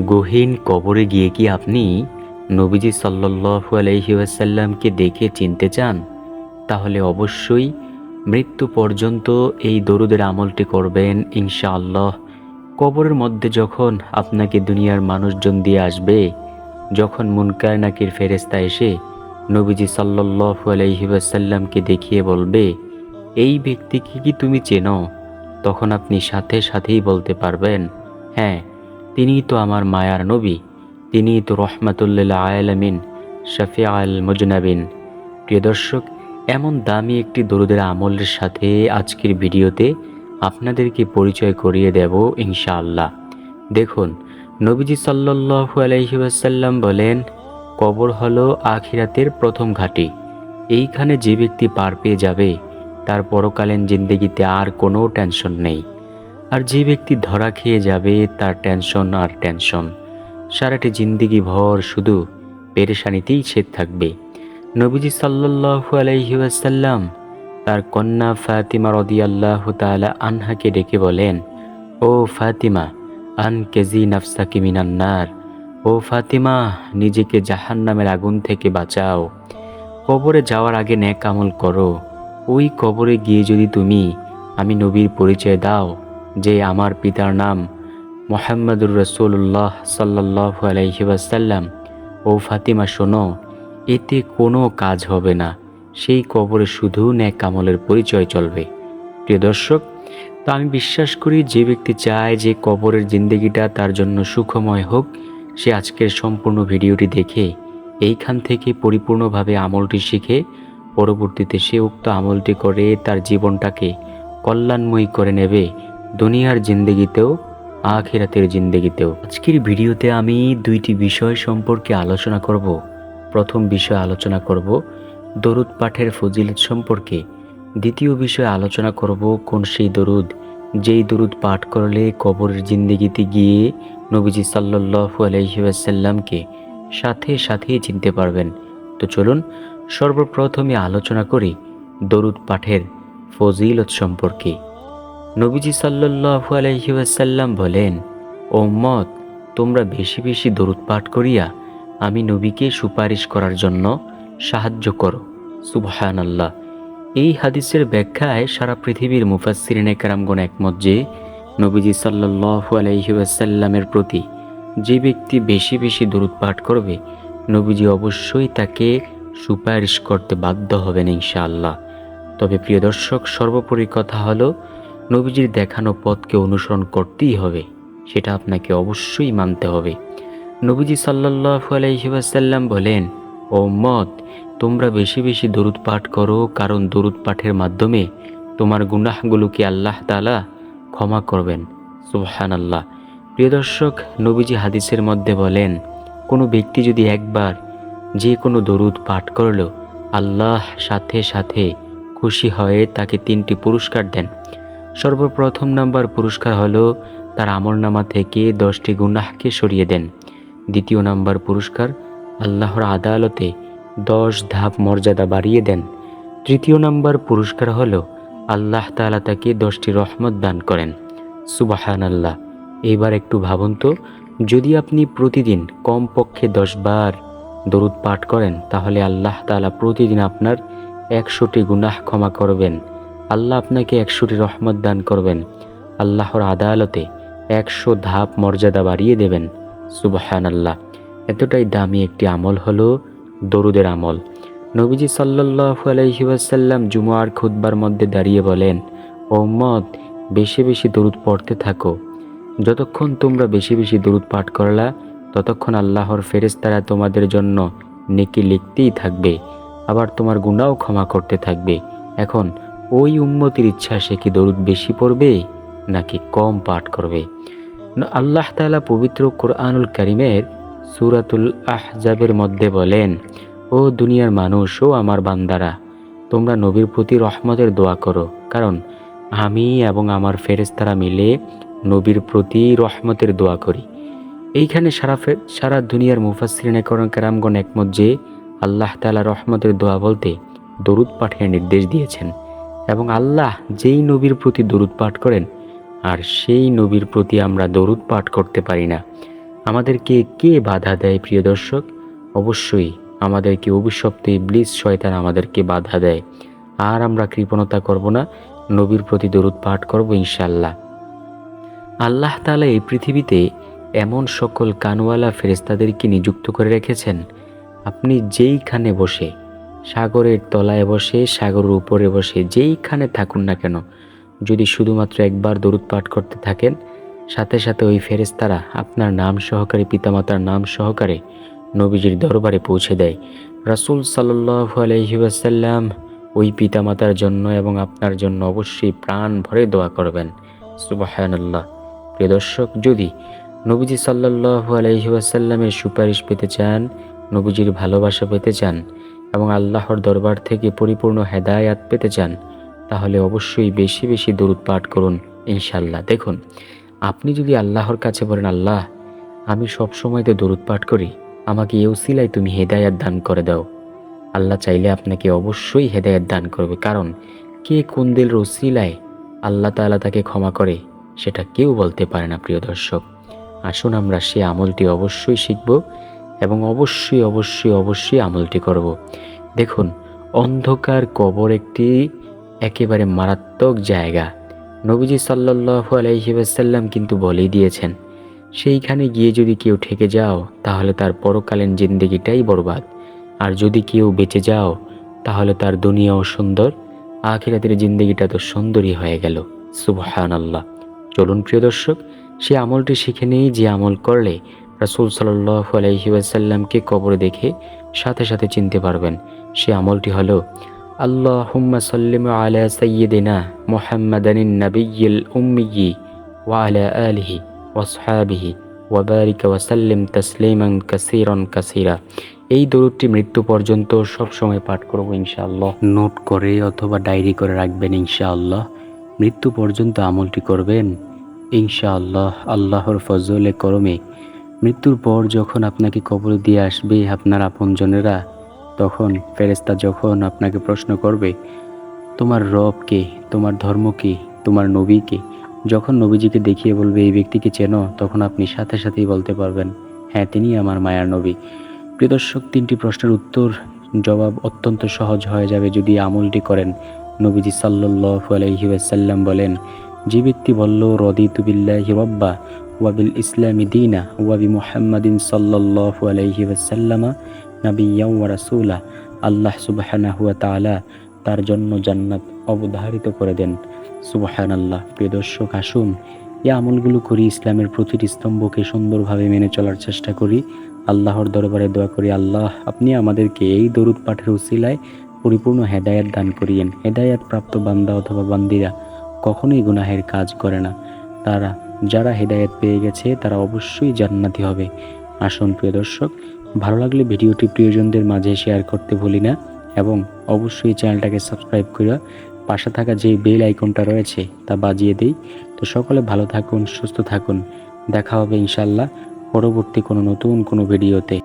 গহীন কবরে গিয়ে কি আপনি নবীজি সাল্লাল্লাহু আলাইহি ওয়াসাল্লামকে দেখে চিনতে চান? তাহলে অবশ্যই মৃত্যু পর্যন্ত এই দরুদের আমলটি করবেন ইনশাআল্লাহ। কবরের মধ্যে যখন আপনাকে দুনিয়ার মানুষজন দিয়ে আসবে, যখন মুনকার নাকির ফেরেস্তা এসে নবীজি সাল্লাল্লাহু আলাইহি ওয়াসাল্লামকে দেখিয়ে বলবে, এই ব্যক্তিকে কি তুমি চেনো? তখন আপনি সাথে সাথেই বলতে পারবেন হ্যাঁ তিনিই তো আমার মায়ার নবী তিনিই তো রহমাতুল্লিল আয়ালামিন শফি আল মুজনাবিন। প্রিয় দর্শক, এমন দামি একটি দরুদের আমলের সাথে আজকের ভিডিওতে আপনাদেরকে পরিচয় করিয়ে দেব ইনশাআল্লাহ। দেখুন, নবীজি সাল্লাল্লাহু আলাইহি ওয়াসাল্লাম বলেন, কবর হলো আখিরাতের প্রথম ঘাঁটি। এইখানে যে ব্যক্তি পার পেয়ে যাবে, তার পরকালীন জিন্দগিতে আর কোনো টেনশন নেই। আর যে ব্যক্তি ধরা খেয়ে যাবে, তার টেনশন আর টেনশন। সারাটি জিন্দিগি ভর শুধু পেরেশানিতেই ছেদ থাকবে। নবীজি সাল্লাল্লাহু আলাইহি ওয়াসাল্লাম তার কন্যা ফাতিমা রদিয়াল্লাহু তাআলা আনহাকে ডেকে বলেন, ও ফাতিমা আন কেজি নাফসাকি মিনান্নার ও ফাতিমা, নিজেকে জাহান্নামের আগুন থেকে বাঁচাও। কবরে যাওয়ার আগে ন্যাক আমল করো। ওই কবরে গিয়ে যদি তুমি, আমি নবীর পরিচয় দাও যে আমার পিতার নাম মোহাম্মদুর রসুল্লাহ সাল্লাহ আলাইহি ওয়াসাল্লাম। ও ফাতিমা, শোনো, এতে কোনো কাজ হবে না। সেই কবরে শুধু ন্যাক আমলের পরিচয় চলবে। প্রিয় দর্শক, তো আমি বিশ্বাস করি যে ব্যক্তি চায় যে কবরের জিন্দগিটা তার জন্য সুখময় হোক, সে আজকের সম্পূর্ণ ভিডিওটি দেখে, এইখান থেকে পরিপূর্ণভাবে আমলটি শিখে, পরবর্তীতে সে উক্ত আমলটি করে তার জীবনটাকে কল্যাণময়ী করে নেবে। দুনিয়ার জিন্দগিতেও, আখিরাতের জিন্দগিতেও। আজকের ভিডিওতে আমি দুইটি বিষয় সম্পর্কে আলোচনা করব। প্রথম বিষয় আলোচনা করব, দরুদ পাঠের ফজিলত সম্পর্কে। দ্বিতীয় বিষয় আলোচনা করব, কোন সেই দরুদ, যেই দরুদ পাঠ করলে কবরের জিন্দগিতে গিয়ে নবীজি সাল্লাল্লাহু আলাইহি ওয়াসাল্লামকে সাথে সাথেই চিনতে পারবেন। তো চলুন, সর্বপ্রথমে আলোচনা করি দরুদ পাঠের ফজিলত সম্পর্কে। নবীজি সাল্লাল্লাহু আলাইহি ওয়াসাল্লাম বলেন, ও মত তোমরা বেশি বেশি দরুদ পাঠ করিয়া আমি নবীকে সুপারিশ করার জন্য সাহায্য করো। সুবহান আল্লাহ এই হাদিসের ব্যাখ্যায় সারা পৃথিবীর মুফাসসিরিনে কারামগণ একমত যে, নবীজি সাল্লাল্লাহু আলাইহি ওয়াসাল্লামের প্রতি যে ব্যক্তি বেশি বেশি দরুদ পাঠ করবে, নবীজি অবশ্যই তাকে সুপারিশ করতে বাধ্য হবেন ইনশাআল্লাহ। তবে প্রিয় দর্শক, সর্বোপরি কথা হলো নবীজির দেখানো পথকে অনুসরণ করতেই হবে, সেটা আপনাকে অবশ্যই মানতে হবে। নবীজি সাল্লাল্লাহু আলাইহি ওয়াসাল্লাম বলেন, ও মত তোমরা বেশি বেশি দরুদ পাঠ করো, কারণ দরুদ পাঠের মাধ্যমে তোমার গুনাহগুলোকে আল্লাহ তাআলা ক্ষমা করবেন। সুবহানাল্লাহ। প্রিয় দর্শক, নবীজি হাদিসের মধ্যে বলেন, কোনো ব্যক্তি যদি একবার যে কোনো দরুদ পাঠ করল আল্লাহ সাথে সাথে খুশি হয়ে তাকে তিনটি পুরস্কার দেন। সর্বপ্রথম নাম্বার পুরস্কার হলো তার আমলনামা থেকে দশটি গুনাহকে সরিয়ে দেন। দ্বিতীয় নাম্বার পুরস্কার আল্লাহর আদালতে দশ ধাপ মর্যাদা বাড়িয়ে দেন। তৃতীয় নাম্বার পুরস্কার হলো আল্লাহ তাআলা তাকে দশটি রহমত দান করেন। সুবাহান আল্লাহ এবার একটু ভাবুন তো, যদি আপনি প্রতিদিন কমপক্ষে দশ বার দরুদ পাঠ করেন, তাহলে আল্লাহ তাআলা প্রতিদিন আপনার একশোটি গুনাহ ক্ষমা করবেন। আল্লাহ আপনাকে একশোটি রহমত দান করবেন। আল্লাহর আদালতে একশো ধাপ মর্যাদা বাড়িয়ে দেবেন। সুবাহান আল্লাহ এতটাই দামি একটি আমল হলো দরুদের আমল। নবীজি সাল্লাল্লাহু আলাইহি ওয়াসাল্লাম জুমার খুতবার মধ্যে দাঁড়িয়ে বলেন ওম্মদ বেশি বেশি দরুদ পড়তে থাকো। যতক্ষণ তোমরা বেশি বেশি দরুদ পাঠ করলা, ততক্ষণ আল্লাহর ফেরেশতারা তোমাদের জন্য নেকি লিখতেই থাকবে। আবার তোমার গুনাও ক্ষমা করতে থাকবে। এখন ওই উম্মতির ইচ্ছা সে কি দরুদ বেশি পড়বে নাকি কম পাঠ করবে? আল্লাহ তাআলা পবিত্র কোরআনুল কারিমের সুরাতুল আহজাবের মধ্যে বলেন, ও দুনিয়ার মানুষ, ও আমার বান্দারা, তোমরা নবীর প্রতি রহমতের দোয়া করো। কারণ আমি এবং আমার ফেরেস্তারা মিলে নবীর প্রতি রহমতের দোয়া করি। এইখানে সারা সারা দুনিয়ার মুফাসসিরিনে করণ কারামগণ একমত যে আল্লাহ তাআলা রহমতের দোয়া বলতে দরুদ পাঠের নির্দেশ দিয়েছেন। এবং আল্লাহ যেই নবীর প্রতি দরুদ পাঠ করেন, আর সেই নবীর প্রতি আমরা দরুদ পাঠ করতে পারি না। আমাদেরকে কে বাধা দেয় প্রিয় দর্শক? অবশ্যই আমাদেরকে অভিশপ্ত ব্লিজ শয়তান আমাদেরকে বাধা দেয়। আর আমরা কৃপণতা করব না, নবীর প্রতি দরুদ পাঠ করব ইনশাল্লাহ আল্লাহ তাআলা এই পৃথিবীতে এমন সকল কানওয়ালা ফেরেস্তাদেরকে নিযুক্ত করে রেখেছেন। আপনি যেইখানে বসে সাগরের তলায় বসে, সাগরের উপরে বসে, যেইখানে থাকুন না কেন, যদি শুধুমাত্র একবার দরুদ পাঠ করতে থাকেন, সাথে সাথে ওই ফেরেস্তারা আপনার নাম সহকারে, পিতামাতার নাম সহকারে নবীজির দরবারে পৌঁছে দেয়। রাসূল সাল্লাল্লাহু আলাইহি ওয়াসাল্লাম ওই পিতামাতার জন্য এবং আপনার জন্য অবশ্যই প্রাণ ভরে দোয়া করবেন। সুবহানাল্লাহ। প্রিয় দর্শক, যদি নবীজি সাল্লাল্লাহু আলাইহি ওয়াসাল্লামের সুপারিশ পেতে চান, নবীজির ভালোবাসা পেতে চান এবং আল্লাহর দরবার থেকে পরিপূর্ণ হেদায়াত পেতে চান, তাহলে অবশ্যই বেশি বেশি দরুদ পাঠ করুন ইনশাল্লাহ দেখুন, আপনি যদি আল্লাহর কাছে বলেন, আল্লাহ, আমি সব সময় তো দরুদ পাঠ করি, আমাকে এ উসিলায় তুমি হেদায়াত দান করে দাও। আল্লাহ চাইলে আপনাকে অবশ্যই হেদায়াত দান করবে। কারণ, কে কোন দিল রসিলায় আল্লাহ তাআলা তাকে ক্ষমা করে, সেটা কেউ বলতে পারে না, প্রিয় দর্শক। আসুন আমরা সে আমলটি অবশ্যই শিখব। এবং অবশ্যই অবশ্যই অবশ্যই আমলটি করব। দেখুন, অন্ধকার কবর একটি একেবারে মারাত্মক জায়গা। নবীজি সাল্লাল্লাহু আলাইহি ওয়াসাল্লাম কিন্তু বলেই দিয়েছেন, সেইখানে গিয়ে যদি কেউ ঠেকে যাও, তাহলে তার পরকালীন জিন্দেগিটাই বরবাদ। আর যদি কেউ বেঁচে যাও, তাহলে তার দুনিয়াও সুন্দর, আখিরাতের জিন্দেগিটা তো সুন্দরই হয়ে গেল। সুবহান আল্লাহ চলুন প্রিয় দর্শক, সে আমলটি শিখে নেই, যে আমল করলে রাসূল সাল্লাল্লাহু আলাইহি ওয়াসাল্লামকে কবরে দেখে সাথে সাথে চিনতে পারবেন। সে আমলটি হলো, আল্লাহুম্মা সাল্লিম আলা সাইয়্যিদিনা মুহাম্মাদানিন নাবিয়্যিল উম্মিয়্যি ওয়া আলা আলিহি ওয়াসহাবিহি ওয়া বারিক ওয়া সাল্লিম তাসলিমান কাসীরান কাসীরা। এই দরুদটি মৃত্যু পর্যন্ত সব সময় পাঠ করব ইনশাআল্লাহ। নোট করে অথবা ডায়েরি করে রাখবেন ইনশাআল্লাহ। মৃত্যু পর্যন্ত আমলটি করবেন। ইনশাআল্লাহ আল্লাহর ফজলে করমে মৃত্যুর পর যখন আপনাকে কবর দিয়ে আসবে আপনার আপনজনেরা, তখন ফেরেস্তা যখন আপনাকে প্রশ্ন করবে, তোমার রব কে? তোমার ধর্ম কি? তোমার নবী কে? যখন নবীজিকে দেখিয়ে বলবে, এই ব্যক্তিকে চেনো, তখন আপনি সাথে সাথেই বলতে পারবেন হ্যাঁ তিনি আমার মায়ার নবী। প্রিয় দর্শক, তিনটি প্রশ্নের উত্তর, জবাব অত্যন্ত সহজ হয়ে যাবে যদি আমলটি করেন। নবীজি সাল্লাল্লাহু আলাইহি ওয়াসাল্লাম বলেন, যে ব্যক্তি বলল রদি বিল্লাহি রব্বা ওয়াবিল ইসলামি দিনা ওয়াবি মুহাম্মাদিন সাল্লাল্লাহু আলাইহি ওয়াসাল্লামা রাসূলা আল্লাহ সুবহানাহু ওয়া তাআলা তার জন্য জান্নাত অবধারিত করে দেন। সুবহানাল্লাহ, প্রিয় দর্শক, আসুন এই আমলগুলো করি, ইসলামের প্রতিটি স্তম্ভকে সুন্দরভাবে মেনে চলার চেষ্টা করি। আল্লাহর দরবারে দোয়া করি, আল্লাহ আপনি আমাদেরকে এই দরুদ পাঠের উসিলায় পরিপূর্ণ হেদায়াত দান করিয়েন। হেদায়াত প্রাপ্ত বান্দা অথবা বান্দিরা কখনোই গুনাহের কাজ করে না। তারা যারা হেদায়েত পেয়ে গেছে, তারা অবশ্যই জান্নাতি হবে। আসুন প্রিয় দর্শক, ভালো লাগলে ভিডিওটি প্রিয়জনদের মাঝে শেয়ার করতে ভুলি না এবং অবশ্যই চ্যানেলটাকে সাবস্ক্রাইব করে পাশে থাকা যে বেল আইকনটা রয়েছে, তা বাজিয়ে দেই। তো সকলে ভালো থাকুন, সুস্থ থাকুন। দেখা হবে ইনশাল্লাহ পরবর্তী কোনো নতুন কোনো ভিডিওতে